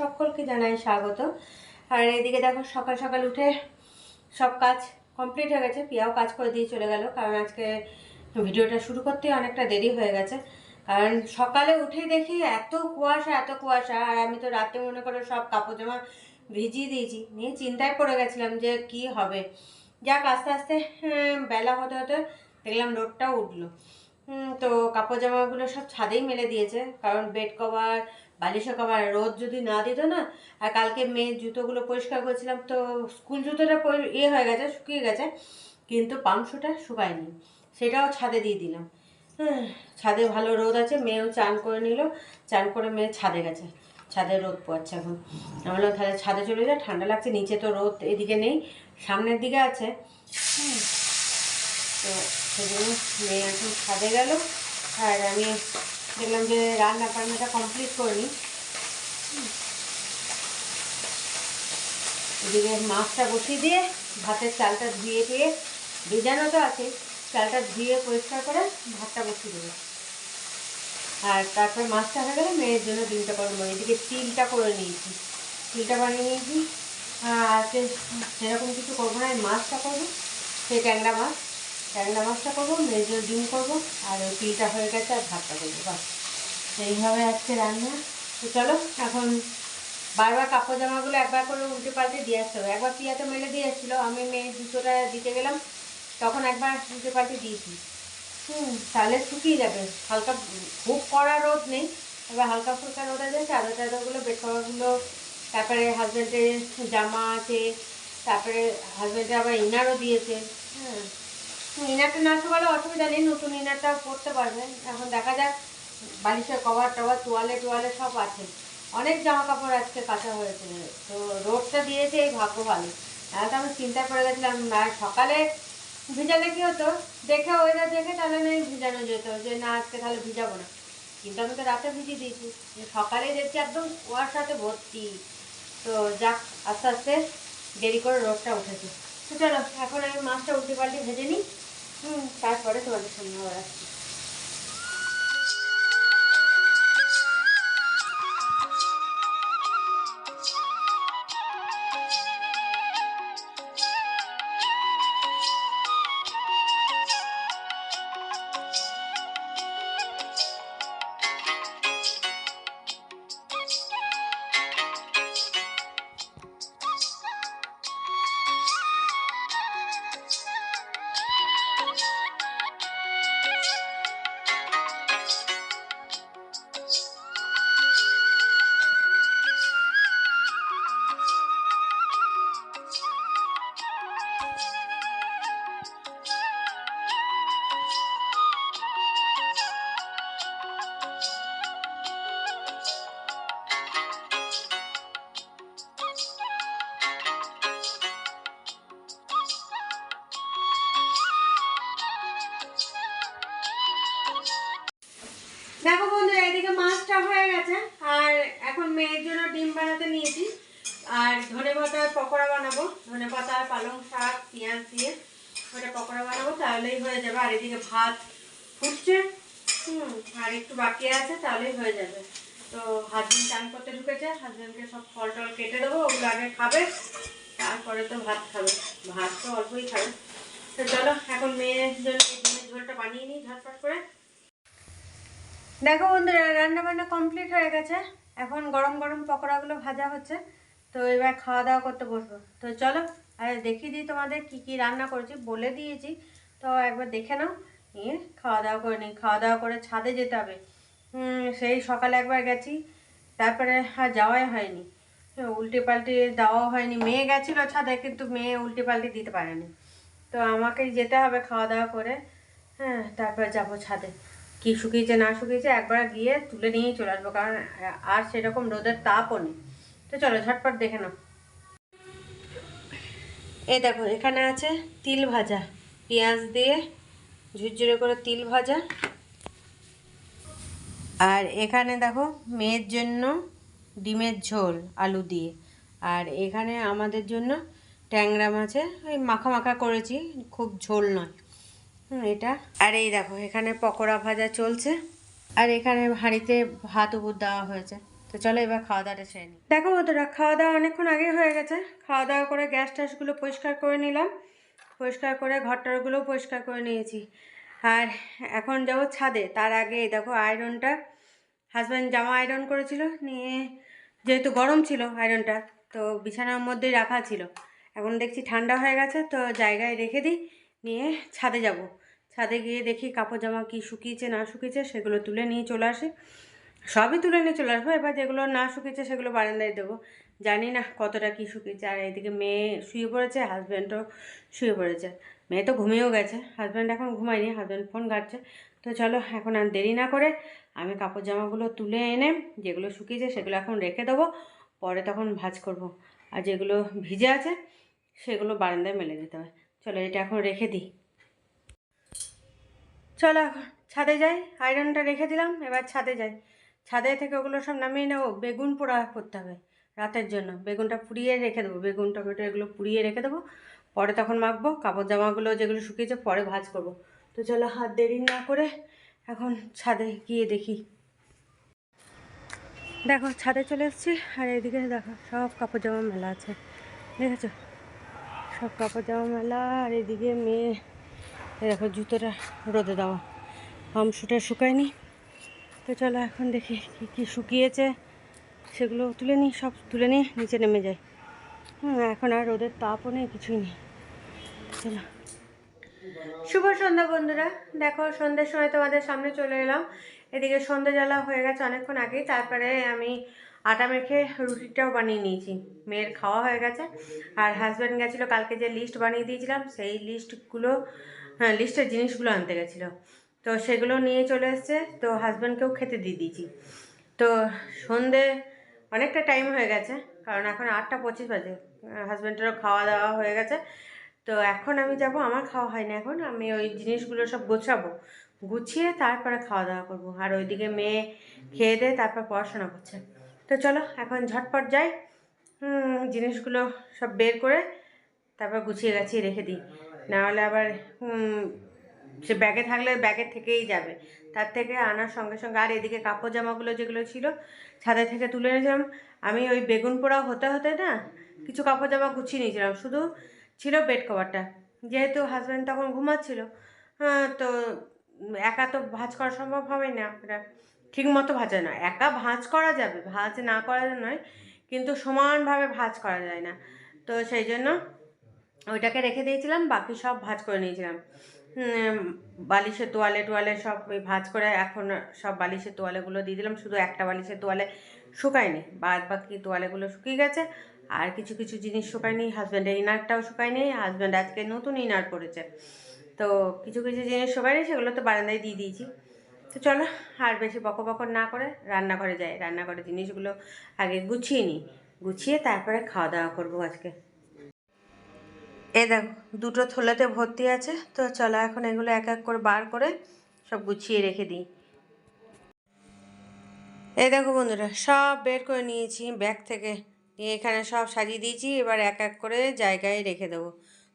সকলকে জানাই স্বাগত। আর এদিকে দেখো, সকাল সকাল উঠে সব কাজ কমপ্লিট হয়ে গেছে। পিয়াও কাজ করে দিয়ে চলে গেল, কারণ আজকে ভিডিওটা শুরু করতে অনেকটা দেরি হয়ে গেছে। কারণ সকালে উঠে দেখি এত কুয়াশা এত কুয়াশা, আর আমি তো রাতে মনে করো সব কাপড় জামা ভিজিয়ে দিয়েছি। নিয়ে চিন্তায় পড়ে গেছিলাম যে কি হবে। যাক, আস্তে আস্তে বেলা হতে হতে দেখলাম রোদটাও উঠল। তো কাপড় জামাগুলো সব ছাদেই মেলে দিয়েছে। কারণ বেড কভার বালিশের কভার রোদ যদি না দিত না, আর কালকে মেয়ের জুতোগুলো পরিষ্কার করেছিলাম, তো স্কুল জুতোটা ইয়ে হয়ে গেছে, শুকিয়ে গেছে, কিন্তু পাংশুটা শুকায়নি। সেটাও ছাদে দিয়ে দিলাম। ছাদে ভালো রোদ আছে, মেয়েও চান করে নিল, চান করে মেয়ে ছাদে গেছে। ছাদে রোদ পোয়াচ্ছে এখন। আমি বললাম, তাহলে ছাদে চলে যায় ঠান্ডা লাগছে, নিচে তো রোদ এদিকে নেই, সামনের দিকে আছে। তো সেজন্য মেয়ে এখন ছাদে গেল। আর আমি দেখলাম যে রান্না বান্নাটা কমপ্লিট করে নিই হুম। এদিকে মাছটা বসিয়ে দিয়ে, ভাতের চালটা ধুয়ে টুয়ে, ভেজানো তো আছে। চালটা ধুয়ে পরিষ্কার করে ভাতটা বসিয়ে দেবো। আর তারপর মাছটা হয়ে গেলে মেয়ের জন্য ডিমটা করে এদিকে তিলটা করে নিয়েছি। তিলটা বানিয়ে নিয়েছি। আর সেরকম কিছু করব না মাছটা করব। সেই ট্যাংরা মাছ। ট্যাংরা মাছটা করব, মেয়ের জন্য ডিম করব। আর ওই তিলটা হয়ে গেছে আর ভাতটা করব, বাস। এইভাবে আজকে রান্না। তো চলো, এখন বারবার কাপড় জামাগুলো একবার করে উল্টে পাল্টে দিয়ে আসতে হবে। একবার পিয়াতে মেলে দিয়ে এসেছিল? আমি মেয়ের জুতোটা দিতে গেলাম। তখন একবার উল্টে পাল্টে দিয়েছি। হুম, তাহলে শুকিয়ে যাবে। হালকা খুব কড়া রোদ নেই। এবার হালকা ফুলকা রোদ আছে চাদর টাদরগুলো বেড কভারগুলো তারপরে হাজব্যান্ডের জামা আছে, তারপরে হাজব্যান্ডের আবার ইনারও দিয়েছে। হ্যাঁ ইনারটা না শুকালে অসুবিধা নেই, নতুন ইনারটা পরতে পারবেন। এখন দেখা যাক, বালিশের কভার টভার, তোয়ালে টোয়ালে সব আছে। অনেক জামা কাপড় আজকে কাঁচা হয়েছে। তো রোদটা দিয়েছে, এই ভাগ্য ভালো। তাহলে তো আমি চিন্তা করে গেছিলাম সকালে ভিজালে কি হতো? দেখে ওয়েদার দেখে তাহলে নয় ভিজানো যেত, যে না, আজকে তাহলে ভিজাবো না। কিন্তু আমি তো রাতে ভিজিয়ে দিয়েছি। সকালে দেখছি একদম ওয়ার সাথে ভর্তি। তো যাক, আস্তে আস্তে দেরি করে রোদটা উঠেছে। তো চলো, এখন আমি মাছটা উল্টে পাল্টে ভেজে নিই। হুম, তারপরে তোমাদের সামনে আবার আসছি। আর এখন মেয়ের জন্য ডিম বানাতে নিয়েছি। আর ধনে পাতার পকোড়া বানাবো। ধনে পাতা, পালং শাক, পেঁয়াজ দিয়ে ওটা পকোড়া বানাবো, তাহলেই হয়ে যাবে। আর এদিকে ভাত ফুটছে। হুম, আর একটু বাকি আছে, তাহলেই হয়ে যাবে। তো হাজবেন্ড চান করতে ঢুকেছে। হাজবেন্ডকে সব ফল টল কেটে দেবো, ওগুলো আগে খাবে। তারপরে তো ভাত খাবে। ভাত তো অল্পই খাবে। তো চলো, এখন মেয়ের জন্য ঝোলটা বানিয়ে নিই ঝটপট করে। দেখো বন্ধুরা রান্না বান্না কমপ্লিট হয়ে গেছে। এখন গরম গরম পকোড়াগুলো ভাজা হচ্ছে। তো এবার খাওয়া দাওয়া করতে বসবো। তো চলো, আর দেখিয়ে দিই তোমাদের কি কি রান্না করেছি, বলে দিয়েছি। তো একবার দেখে নাও, নিয়ে খাওয়া দাওয়া করে নিই। খাওয়া দাওয়া করে ছাদে যেতে হবে। সেই সকালে একবার গেছি, তারপরে আর যাওয়াই হয়নি। উল্টে পাল্টে দেওয়াও হয়নি। মেয়ে গেছিল ছাদে, কিন্তু মেয়ে উল্টে পাল্টে দিতে পারেনি। তো আমাকেই যেতে হবে খাওয়া দাওয়া করে। হ্যাঁ তারপর যাব ছাদে। কি শুকিয়েছে, না শুকিয়েছে, একবার গিয়ে তুলে নিয়েই চলে আসব, কারণ আর সেরকম রোদের তাপও নেই। তো চলো, ঝটপট দেখে নাও। এই দেখো, এখানে আছে তিল ভাজা। পেঁয়াজ দিয়ে ঝুরঝুরে করে তিল ভাজা। আর এখানে দেখো, মেয়ের জন্য ডিমের ঝোল, আলু দিয়ে। আর এখানে আমাদের জন্য ট্যাংরা মাছে ওই মাখা মাখা করেছি, খুব ঝোল নয়। এটা। আর এই দেখো, এখানে পকোড়া ভাজা চলছে। আর এখানে হাঁড়িতে ভাত উপর দেওয়া হয়েছে। তো চলো এবার খাওয়া দাওয়াটা সেরে নিই। দেখো বন্ধুরা, খাওয়া দাওয়া অনেকক্ষণ আগে হয়ে গেছে। খাওয়া দাওয়া করে গ্যাস ট্যাসগুলো পরিষ্কার করে নিলাম। পরিষ্কার করে ঘরটারগুলোও পরিষ্কার করে নিয়েছি। আর এখন যাব ছাদে। তার আগে দেখো আয়রনটা। হাজব্যান্ড জামা আয়রন করেছিল। নিয়ে যেহেতু গরম ছিল আয়রনটা, তো বিছানার মধ্যেই রাখা ছিল। এখন দেখছি ঠান্ডা হয়ে গেছে, তো জায়গায় রেখে দিই। নিয়ে ছাদে যাব। ছাদে গিয়ে দেখি কাপড় জামা কি শুকিয়েছে, না শুকিয়েছে, সেগুলো তুলে নিয়ে চলে আসি। সবই তুলে নিয়ে চলে আসব। এবার যেগুলো না শুকিয়েছে, সেগুলো বারান্দায় দেবো। জানি না কতটা কি শুকিয়েছে। আর এইদিকে মেয়ে শুয়ে পড়েছে হাজব্যান্ডও শুয়ে পড়েছে। মেয়ে তো ঘুমিয়েও গেছে। হাজব্যান্ড এখন ঘুমায়নি হাজব্যান্ড ফোন ঘাটছে। তো চলো, এখন আর দেরি না করে আমি কাপড় জামাগুলো তুলে এনে যেগুলো শুকিয়েছে, সেগুলো এখন রেখে দেবো। পরে তখন ভাঁজ করব। আর যেগুলো ভিজে আছে, সেগুলো বারান্দায় মেলে দিতে হবে চলো, এটা এখন রেখে দিই। চলো এখন, ছাদে যাই, আয়রনটা রেখে দিলাম, এবার ছাদে যাই। ছাদে থেকে ওগুলো সব নামিয়ে নেব, বেগুন পোড়া করতে হবে রাতের জন্য। বেগুনটা পুড়িয়ে রেখে দেবো, বেগুন, টমেটো এগুলো পুড়িয়ে রেখে দেবো। পরে তখন মাখবো, কাপড় জামাগুলো যেগুলো শুকিয়েছে পরে ভাঁজ করব। তো চলো হাত দেরি না করে এখন ছাদে গিয়ে দেখি। দেখো, ছাদে চলে এসেছি, আর এদিকে দেখো, সব কাপড় জামা মেলা আছে। দেখেছ? সব কাপড় জামা মেলা, আর এদিকে মেয়ে দেখো জুতোটা রোদে দেওয়া। পামশুটা শুকায়নি। তো চলো এখন দেখি কী কী শুকিয়েছে। সেগুলো তুলে নিই, সব তুলে নিয়ে নিচে নেমে যাই। হুম, এখন আর রোদের তাপও নেই, কিছুই নেই। চলো। শুভ সন্ধ্যা বন্ধুরা। দেখো সন্ধ্যের সময় তোমাদের সামনে চলে এলাম। এদিকে সন্ধ্যে জ্বালা হয়ে গেছে অনেকক্ষণ আগেই। তারপরে আমি আটা মেখে রুটিটাও বানিয়ে নিয়েছি। মেয়ের খাওয়া হয়ে গেছে। আর হাজব্যান্ড গেছিল, কালকে যে লিস্ট বানিয়ে দিয়েছিলাম, সেই লিস্টগুলো হ্যাঁ লিস্টের জিনিসগুলো আনতে গেছিল। তো সেগুলো নিয়ে চলে এসছে। তো হাজব্যান্ডকেও খেতে দিয়ে দিয়েছি। তো সন্ধে অনেকটা টাইম হয়ে গেছে, কারণ এখন আটটা পঁচিশ বাজে। হাজব্যান্ডেরও খাওয়া দাওয়া হয়ে গেছে। তো এখন আমি যাব, আমার খাওয়া হয়নি এখন। আমি ওই জিনিসগুলো সব গোছাবো, গুছিয়ে তারপরে খাওয়া দাওয়া করব। আর ওইদিকে মেয়ে খেয়ে দিয়ে তারপর পড়াশোনা করছে। তো চলো, এখন ঝটপট যাই। জিনিসগুলো সব বের করে তারপর গুছিয়ে গাছিয়ে রেখে দিই। নাহলে আবার সে ব্যাগে থাকলে ব্যাগে থেকেই যাবে। তার থেকে আনার সঙ্গে সঙ্গে আর এদিকে কাপড় জামাগুলো যেগুলো ছিল, ছাদে থেকে তুলে এনেছিলাম আমি ওই বেগুন পোড়া হতে হতে না কিছু কাপড় জামা গুছিয়ে নিয়েছিলাম। শুধু ছিল বেড কভারটা যেহেতু হাজব্যান্ড তখন ঘুমাচ্ছিল তো একা তো ভাঁজ করা সম্ভব হবে না। এটা ঠিক মতো ভাজা না একা ভাঁজ করা যাবে, ভাঁজ না করা নয়, কিন্তু সমানভাবে ভাঁজ করা যায় না। তো সেই জন্য ওইটাকে রেখে দিয়েছিলাম, বাকি সব ভাঁজ করে নিয়েছিলাম। বালিশের তোয়ালে টোয়ালে সব ভাঁজ করে এখন সব বালিশের তোয়ালেগুলো দিয়ে দিলাম, শুধু একটা বালিশের তোয়ালে শুকায়নি, বাদ বাকি তোয়ালেগুলো শুকিয়ে গেছে। আর কিছু কিছু জিনিস শুকায়নি, হাজব্যান্ডের ইনারটাও শুকায়নি, হাজব্যান্ড আজকে নতুন ইনার পরেছে। তো কিছু কিছু জিনিস শুকায়নি, সেগুলো তো বারান্দায় দিয়ে দিয়েছি। তো চলো, আর বেশি বকর বকর না করে রান্নাঘরে যাই। রান্নাঘরে জিনিসগুলো আগে গুছিয়ে নিই, গুছিয়ে তারপরে খাওয়া দাওয়া করব আজকে। এ দেখো, দুটো থলেতে ভর্তি আছে, তো চলো এখন এগুলো এক এক করে বার করে সব গুছিয়ে রেখে দিই। এই দেখো বন্ধুরা, সব বের করে নিয়েছি ব্যাগ থেকে। নিয়ে এখানে সব সাজিয়ে দিয়েছি, এবার এক এক করে জায়গায় রেখে দেবো।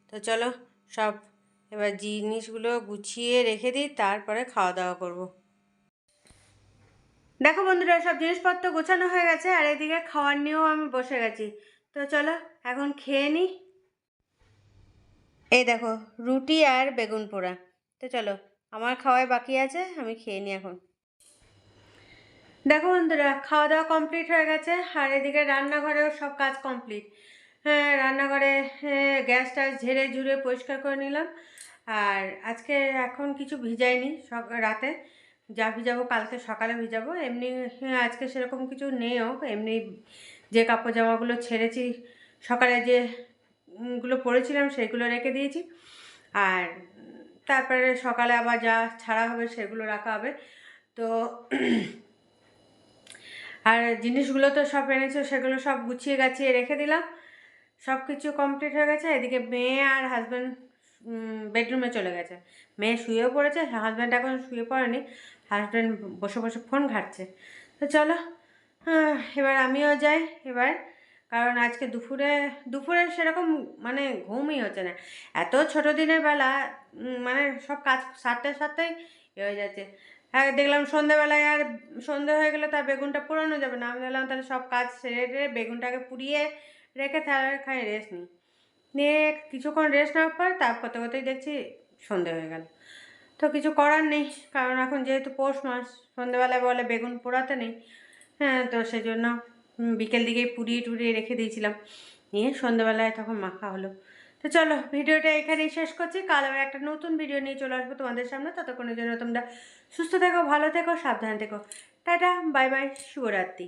তো চলো, সব এবার জিনিসগুলো গুছিয়ে রেখে দিই, তারপরে খাওয়া দাওয়া করব। দেখো বন্ধুরা, সব জিনিসপত্র গোছানো হয়ে গেছে, আর এদিকে খাওয়ার নিয়েও আমি বসে গেছি। তো চলো, এখন খেয়ে নিই। এই দেখো রুটি আর বেগুন পোড়া। তো চলো আমার খাওয়াই বাকি আছে আমি খেয়ে নিই এখন। দেখো বন্ধুরা খাওয়া দাওয়া কমপ্লিট হয়ে গেছে আর এদিকে রান্নাঘরেও সব কাজ কমপ্লিট হ্যাঁ রান্নাঘরে গ্যাস ট্যাস ঝেড়ে ঝুড়ে পরিষ্কার করে নিলাম আর আজকে এখন কিছু ভিজাইনি রাতে। যা ভিজাবো কালকে সকালে ভিজাবো এমনি হ্যাঁ, আজকে সেরকম কিছু নেইও এমনি যে কাপড় জামাগুলো ছেড়েছি সকালে যে গুলো পড়েছিলাম সেগুলো রেখে দিয়েছি। আর তারপরে সকালে আবার যা ছাড়া হবে সেগুলো রাখা হবে। তো আর জিনিসগুলো তো সব এনেছো, সেগুলো সব গুছিয়ে গাছিয়ে রেখে দিলাম। সব কিছু কমপ্লিট হয়ে গেছে। এদিকে মেয়ে আর হাজব্যান্ড বেডরুমে চলে গেছে। মেয়ে শুয়েও পড়েছে হাজব্যান্ড এখন শুয়ে পড়েনি। হাজব্যান্ড বসে বসে ফোন ঘাটছে। তো চলো এবার আমিও যাই। এবার কারণ আজকে দুপুরে দুপুরে সেরকম মানে ঘুমই হচ্ছে না। এত ছোট দিনের বেলা মানে সব কাজ সারতেই ইয়ে হয়ে যাচ্ছে। হ্যাঁ দেখলাম সন্ধ্যেবেলায় আর সন্ধে হয়ে গেলে তার বেগুনটা পোড়ানো যাবে না। আমি বললাম, তাহলে সব কাজ সেরে টেরে বেগুনটাকে পুড়িয়ে রেখে তাহলে খাই রেস্ট নিই। নিয়ে কিছুক্ষণ রেস্ট নেওয়ার পর তার করতে করতেই দেখছি সন্ধে হয়ে গেল। তো কিছু করার নেই, কারণ এখন যেহেতু পৌষ মাস সন্ধেবেলায় বলে বেগুন পোড়াতে নেই। হ্যাঁ তো সেই জন্য বিকেল দিকে পুড়িয়ে টুড়িয়ে রেখে দিয়েছিলাম। নিয়ে সন্ধ্যাবেলায় তখন মাখা হলো। তো চলো, ভিডিওটা এখানেই শেষ করছি। কাল আবার একটা নতুন ভিডিও নিয়ে চলে আসব তোমাদের সামনে। ততক্ষণের জন্য তোমরা সুস্থ থেকো, ভালো থেকো, সাবধানে থেকো। টাটা, বাই বাই, শুভরাত্রি।